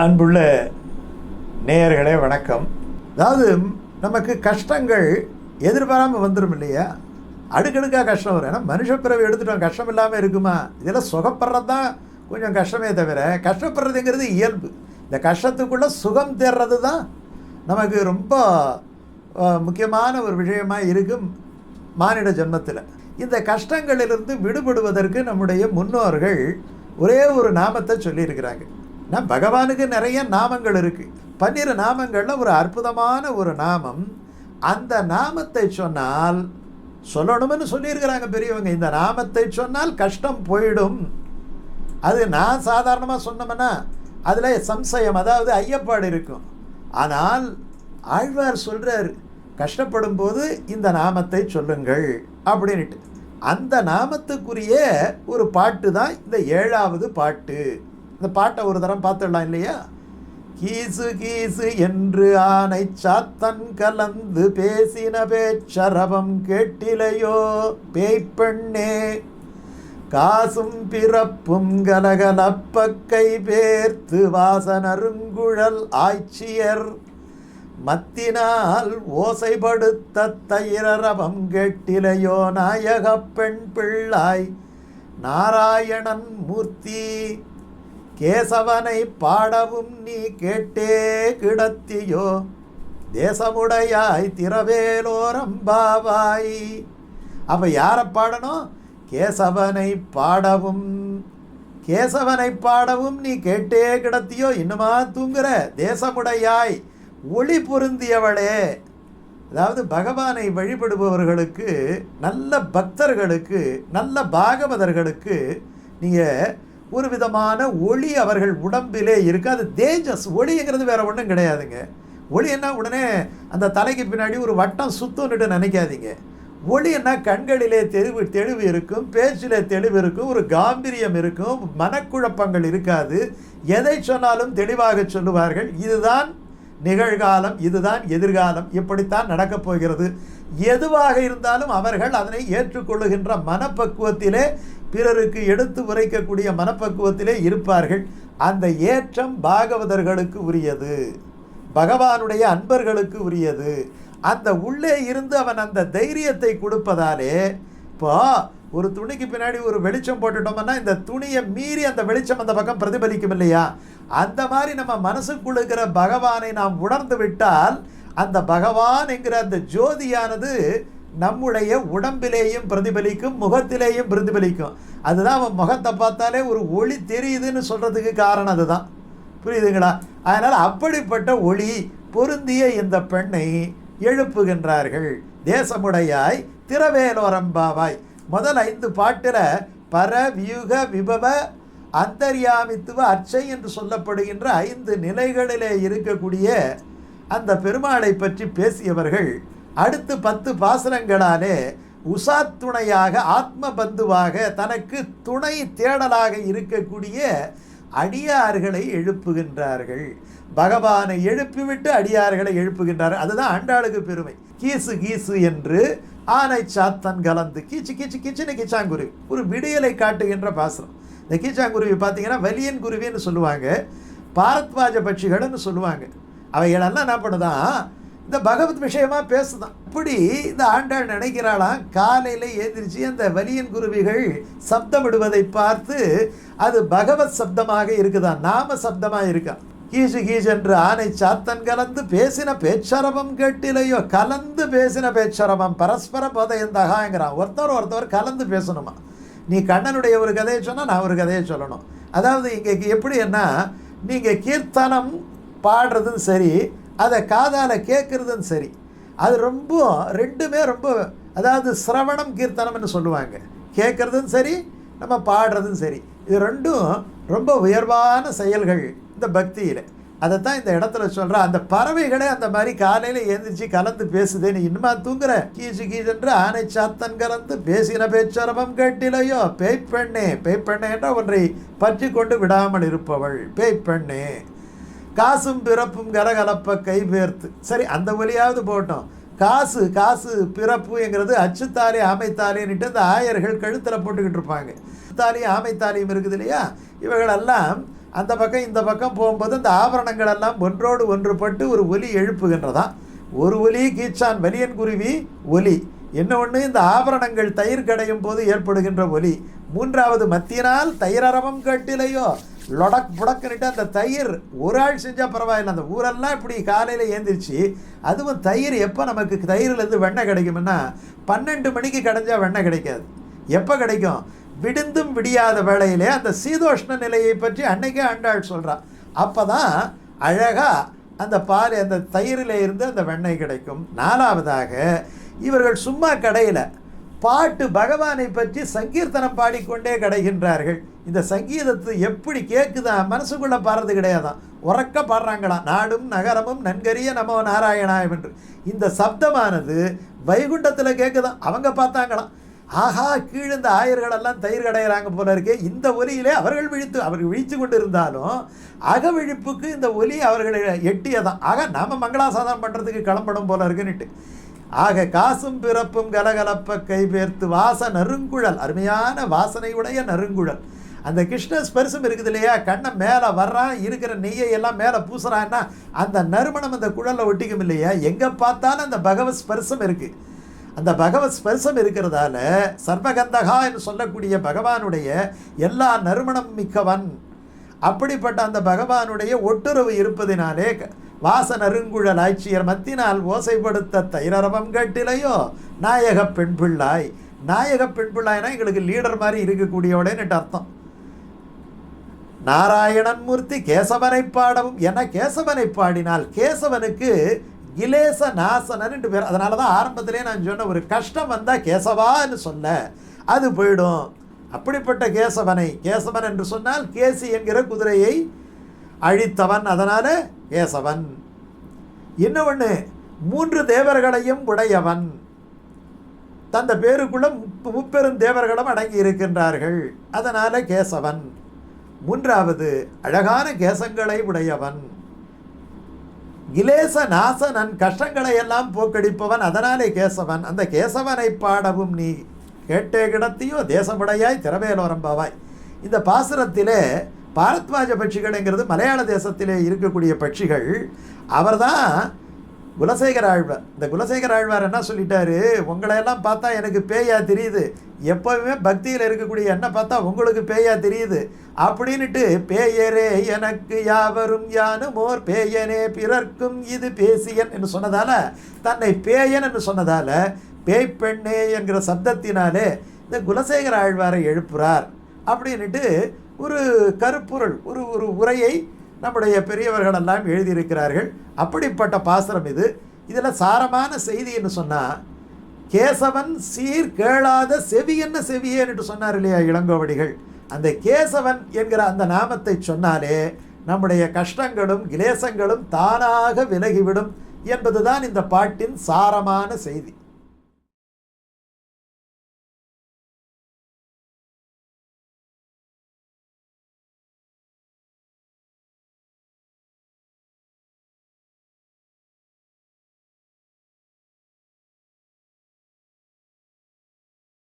அன்புள்ள நேயர்களே வணக்கம். அதாவது நமக்கு கஷ்டங்கள் எதிர்பாராமல் வந்துடும் இல்லையா? அடுக்கடுக்காக கஷ்டம் வரும். ஏன்னா மனுஷ பிறவி எடுத்துட்டோம் கஷ்டம் இல்லாமல் இருக்குமா? இதெல்லாம் சுகப்படுறது தான் கொஞ்சம் கஷ்டமே தவிர கஷ்டப்படுறதுங்கிறது இயல்பு. இந்த கஷ்டத்துக்குள்ளே சுகம் தேர்றது தான் நமக்கு ரொம்ப முக்கியமான ஒரு விஷயமாக இருக்கும் மானிட ஜென்மத்தில். இந்த கஷ்டங்களிலிருந்து விடுபடுவதற்கு நம்முடைய முன்னோர்கள் ஒரே ஒரு நாமத்தை சொல்லியிருக்கிறாங்க. நான் பகவானுக்கு நிறைய நாமங்கள் இருக்குது பன்னிரு நாமங்களில் ஒரு அற்புதமான ஒரு நாமம். அந்த நாமத்தை சொன்னால் சொல்லணும்னு சொல்லியிருக்கிறாங்க பெரியவங்க இந்த நாமத்தை சொன்னால் கஷ்டம் போயிடும். அது நான் சாதாரணமாக சொன்னோம்னா அதில் சம்சயம் அதாவது ஐயப்பாடு இருக்கும். ஆனால் ஆழ்வார் சொல்கிறார் கஷ்டப்படும் போது இந்த நாமத்தை சொல்லுங்கள் அப்படின்ட்டு அந்த நாமத்துக்குரிய ஒரு பாட்டு தான் இந்த ஏழாவது பாட்டு. இந்த பாட்டை ஒரு தரம் பார்த்துடலாம் இல்லையா? கீசு கீசு என்று ஆனை சாத்தன் கலந்து பேசின பேச்சரபம் கேட்டிலையோ? பேய்ப்பெண்ணே காசும் பிறப்பும் கலகலப்பக்கை பேர்த்து வாசனருங்குழல் ஆய்ச்சியர். மத்தினால் ஓசைப்படுத்த தயிரரபம் கேட்டிலையோ? நாயகப் பெண் பிள்ளாய் நாராயணன் மூர்த்தி கேசவனை பாடவும் நீ கேட்டே கிடத்தியோ? தேசமுடையாய் திரவேலோரம்பாவாய் அப்ப யாரை பாடணும்? கேசவனை பாடவும். கேசவனை பாடவும் நீ கேட்டே கிடத்தியோ? இன்னுமா தூங்குற? தேசமுடையாய் ஒளி பொருந்தியவளே. அதாவது பகவானை வழிபடுபவர்களுக்கு நல்ல பக்தர்களுக்கு நல்ல பாகவதர்களுக்கு நீங்கள் ஒரு விதமான ஒளி அவர்கள் உடம்பிலே இருக்குது அது தேஜஸ் ஒளிங்கிறது வேறு ஒன்றும் கிடையாதுங்க. ஒளி என்ன? உடனே அந்த தலைக்கு பின்னாடி ஒரு வட்டம் சுத்தம்னுட்டு நினைக்காதீங்க. ஒளி என்ன கண்களிலே தெளிவு தெளிவு இருக்கும் பேச்சிலே தெளிவு இருக்கும் ஒரு காம்பீரியம் இருக்கும் மனக்குழப்பங்கள் இருக்காது. எதை சொன்னாலும் தெளிவாக சொல்லுவார்கள். இதுதான் நிகழ்காலம் இதுதான் எதிர்காலம். இப்படித்தான் நடக்கப் போகிறது. எதுவாக இருந்தாலும் அவர்கள் அதனை ஏற்றுக்கொள்ளுகின்ற மனப்பக்குவத்திலே பிறருக்கு எடுத்து உரைக்கக்கூடிய மனப்பக்குவத்திலே இருப்பார்கள். அந்த ஏற்றம் பாகவதர்களுக்கு உரியது. பகவானுடைய அன்பர்களுக்கு உரியது. அந்த உள்ளே இருந்து அவன் அந்த தைரியத்தை கொடுப்பதாலே இப்போ ஒரு துணிக்கு பின்னாடி ஒரு வெளிச்சம் போட்டுட்டோம்னா இந்த துணியை மீறி அந்த வெளிச்சம் அந்த பக்கம் பிரதிபலிக்கும் இல்லையா? அந்த மாதிரி நம்ம மனசுக்குள்ளுக்கிற பகவானை நாம் உணர்ந்து விட்டால் அந்த பகவான் என்கிற அந்த ஜோதியானது நம்முடைய உடம்பிலேயும் பிரதிபலிக்கும் முகத்திலேயும் பிரதிபலிக்கும். அதுதான் அவன் முகத்தை பார்த்தாலே ஒரு ஒளி தெரியுதுன்னு சொல்கிறதுக்கு காரணம் அதுதான். புரியுதுங்களா? அதனால் அப்படிப்பட்ட ஒளி பொருந்திய இந்த பெண்ணை எழுப்புகின்றார்கள். தேசமுடையாய் திரவேலோரம்பாவாய் முதல் ஐந்து பாட்டில் பர வியூக விபவ அந்தர்யாமித்துவ அர்ச்சை என்று சொல்லப்படுகின்ற ஐந்து நிலைகளிலே இருக்கக்கூடிய அந்த பெருமாளை பற்றி பேசியவர்கள் அடுத்து பத்து பாசனங்களாலே உசாத்துணையாக ஆத்ம பந்துவாக தனக்கு துணை தேடலாக இருக்கக்கூடிய அடியார்களை எழுப்புகின்றார்கள். பகவானை எழுப்பிவிட்டு அடியார்களை எழுப்புகின்றார்கள். அதுதான் ஆண்டாளுக்கு பெருமை. கீசு கீசு என்று ஆனை சாத்தன் கலந்து கீச்சு கீச்சு கீச்சுன்னு கீச்சாங்குருவி. ஒரு விடியலை காட்டுகின்ற பாசனம். இந்த கீச்சாங்குருவி பார்த்தீங்கன்னா வலியன் குருவின்னு சொல்லுவாங்க. பாரத்வாஜ பட்சிகள்னு சொல்லுவாங்க. அவைகளெல்லாம் என்ன பண்ணுதான் இந்த பகவத் விஷயமா பேசுதான் அப்படி இந்த ஆண்டாள் நினைக்கிறாளாம். காலையில் ஏந்திரிச்சு அந்த வலியன் குருவிகள் சப்தமிடுவதை பார்த்து அது பகவத் சப்தமாக இருக்குதான் நாம சப்தமாக இருக்கா? கீசு கீசு என்று ஆனை சாத்தன் கலந்து பேசின பேச்சரவம் கேட்டிலையோ? கலந்து பேசின பேச்சரவம். பரஸ்பர போதையந்தகாங்கிறான் ஒருத்தர் ஒருத்தவர் கலந்து பேசணுமா? நீ கண்ணனுடைய ஒரு கதையை சொன்னால் நான் ஒரு கதையை சொல்லணும். அதாவது இங்கே எப்படி என்ன? நீங்கள் கீர்த்தனம் பாடுறதும் சரி அதை காதால் கேட்குறதும் சரி. அது ரொம்ப ரெண்டுமே ரொம்ப அதாவது சிரவணம் கீர்த்தனம்னு சொல்லுவாங்க. கேட்குறதும் சரி நம்ம பாடுறதும் சரி. இது ரெண்டும் ரொம்ப உயர்வான செயல்கள் இந்த பக்தியில். அதைத்தான் இந்த இடத்துல சொல்கிறா அந்த பறவைகளே அந்த மாதிரி காலையில் எழுந்திரிச்சு கலந்து பேசுதே நீ இன்னுமா தூங்குற? கீச்சு கீச்சென்று ஆனை சாத்தன் கலந்து பேசின பேச்சரபம் கேட்டிலையோ? பேய்ப்பெண்ணே பேய்ப்பெண்ணே என்ற ஒன்றை பற்றி கொண்டு விடாமல் இருப்பவள். பேய்ப்பெண்ணே காசும் பிறப்பும் கலகலப்ப கைபேர்த்து சரி அந்த வழியாவது போட்டோம். காசு காசு பிறப்புங்கிறது அச்சுத்தாலி ஆமைத்தாலின்னுட்டு இந்த ஆயர்கள் கழுத்தில் போட்டுக்கிட்டு இருப்பாங்க. தாலியும் ஆமைத்தாலியும் இருக்குது இல்லையா? இவைகளெல்லாம் அந்த பக்கம் இந்த பக்கம் போகும்போது அந்த ஆபரணங்கள் எல்லாம் ஒன்றோடு ஒன்றுபட்டு ஒரு ஒலி எழுப்புகின்றதான் ஒரு ஒலி கீச்சான் வலியன் குருவி ஒலி. என்ன ஒன்று இந்த ஆபரணங்கள் தயிர் கடையும் போது ஏற்படுகின்ற ஒலி. மூன்றாவது மத்தியனால் தயிரரவம் கட்டிலையோ? லொடக் புடக்குன்னுட்டு அந்த தயிர் ஒரு ஆள் செஞ்சால் பரவாயில்ல. அந்த ஊரெல்லாம் இப்படி காலையில் ஏந்திரிச்சு அதுவும் தயிர் எப்போ நமக்கு தயிர்லேருந்து வெண்ணெய் கிடைக்கும்னா பன்னெண்டு மணிக்கு கிடைஞ்சால் வெண்ணெய் கிடைக்காது. எப்போ கிடைக்கும்? விடிந்தும் விடியாத வேளையிலே அந்த சீதோஷ்ண நிலையை பற்றி அன்னைக்கே ஆண்டாள் சொல்கிறான் அப்போ தான் அழகாக அந்த பால் அந்த தயிரில் இருந்து அந்த வெண்ணெய் கிடைக்கும். நாலாவதாக இவர்கள் சும்மா கடையில் பாட்டு பகவானை பற்றி சங்கீர்த்தனம் பாடிக்கொண்டே கிடைக்கின்றார்கள். இந்த சங்கீதத்தை எப்படி கேட்குதா மனசுக்குள்ளே பாடுறது கிடையாதான் உறக்க பாடுறாங்களாம் நாடும் நகரமும் நன்கரிய நமோ நாராயணாயம் என்று. இந்த சப்தமானது வைகுண்டத்தில் கேட்குதான் அவங்க பார்த்தாங்களாம் ஆஹா கீழே இந்த ஆயர்களெல்லாம் தயிர் கடையிறாங்க போல இருக்கே. இந்த ஒலியிலே அவர்கள் விழித்து அவர்கள் விழித்து கொண்டு இருந்தாலும் அகவிழிப்புக்கு இந்த ஒலி அவர்களை எட்டியதான் ஆக நாம் மங்களாசாதனம் பண்ணுறதுக்கு கிளம்பணும் போல இருக்குன்னுட்டு. ஆக காசும் பிறப்பும் கலகலப்ப கைபேர்த்து வாச நறுங்குழல் அருமையான வாசனையுடைய நறுங்குழல். அந்த கிருஷ்ண ஸ்பர்சம் இருக்குது இல்லையா? கண்ணை மேலே வர்றான் இருக்கிற நெய்யை எல்லாம் மேலே பூசுறான்னா அந்த நறுமணம் அந்த குழலில் ஒட்டிக்கும் இல்லையா? எங்கே பார்த்தாலும் அந்த பகவத் ஸ்பர்சம் இருக்குது அந்த பகவத் ஸ்பர்சம் இருக்கிறதால சர்வகந்தகா என்று சொல்லக்கூடிய பகவானுடைய எல்லா நறுமணம் மிக்கவன். அப்படிப்பட்ட அந்த பகவானுடைய ஒட்டுறவு இருப்பதினாலே வாச நறுங்குழல் ஆட்சியர் மத்தினால் ஓசைப்படுத்த தைரரவம் கேட்டிலையோ? நாயக பெண் பிள்ளாய். நாயக பெண் பிள்ளாய்னா எங்களுக்கு லீடர் மாதிரி இருக்கக்கூடியவடேன்னு அர்த்தம். நாராயணன் மூர்த்தி கேசவனை பாடவும் என கேசவனை பாடினால்? கேசவனுக்கு கிலேச நாசனன் பேர். அதனால தான் ஆரம்பத்திலே நான் சொன்ன ஒரு கஷ்டம் வந்தால் கேசவான்னு சொல்ல. அது போயிடும். அப்படிப்பட்ட கேசவனை கேசவன் என்று சொன்னால் கேசி என்கிற குதிரையை அழித்தவன் அதனால கேசவன் இன்னொன்று மூன்று தேவர்களையும் உடையவன். தந்த பேருக்குள்ள முப்ப- முப்பெரும் தேவர்களும் அடங்கி இருக்கின்றார்கள். அதனால கேசவன். மூன்றாவது அழகான கேசங்களை உடையவன். கிலேச நாசனன் கஷ்டங்களை எல்லாம் போக்கடிப்பவன் அதனாலே கேசவன். அந்த கேசவனை பாடவும் நீ கேட்டே கிடத்தியோ தேசமுடையாய் திறவேலோரம்பாவாய் இந்த பாசுரத்திலே பாரத்வாஜ பட்சிகள்ங்கிறது மலையாள தேசத்திலே இருக்கக்கூடிய பட்சிகள். அவர் தான் குலசேகர ஆழ்வார். இந்த குலசேகர ஆழ்வார் என்ன சொல்லிட்டாரு? உங்களை எல்லாம் பார்த்தா எனக்கு பேயா தெரியுது. எப்போவுமே பக்தியில் இருக்கக்கூடிய என்ன பார்த்தா உங்களுக்கு பேயா தெரியுது. அப்படின்னுட்டு பேயரே எனக்கு யாவரும் யானும் ஓர் பேயனே பிறர்க்கும் இது பேசியன் என்று சொன்னதால் தன்னை பேயன் என்று சொன்னதால் பேய் பெண்ணே என்கிற சப்தத்தினாலே இந்த குலசேகர ஆழ்வாரை எழுப்புறார். அப்படின்னுட்டு ஒரு கருப்பொருள் ஒரு ஒரு உரையை நம்முடைய பெரியவர்கள் எல்லாம் எழுதியிருக்கிறார்கள். அப்படிப்பட்ட பாசரம் இது. இதில் சாரமான செய்தி என்று சொன்னால் கேசவன் சீர் கேளாத செவி என்ன செவியே என்று சொன்னார் இல்லையா இளங்கோவடிகள். அந்த கேசவன் என்கிற அந்த நாமத்தை சொன்னாலே நம்முடைய கஷ்டங்களும் கிளேசங்களும் தானாக விலகிவிடும் என்பதுதான் இந்த பாட்டின் சாரமான செய்தி.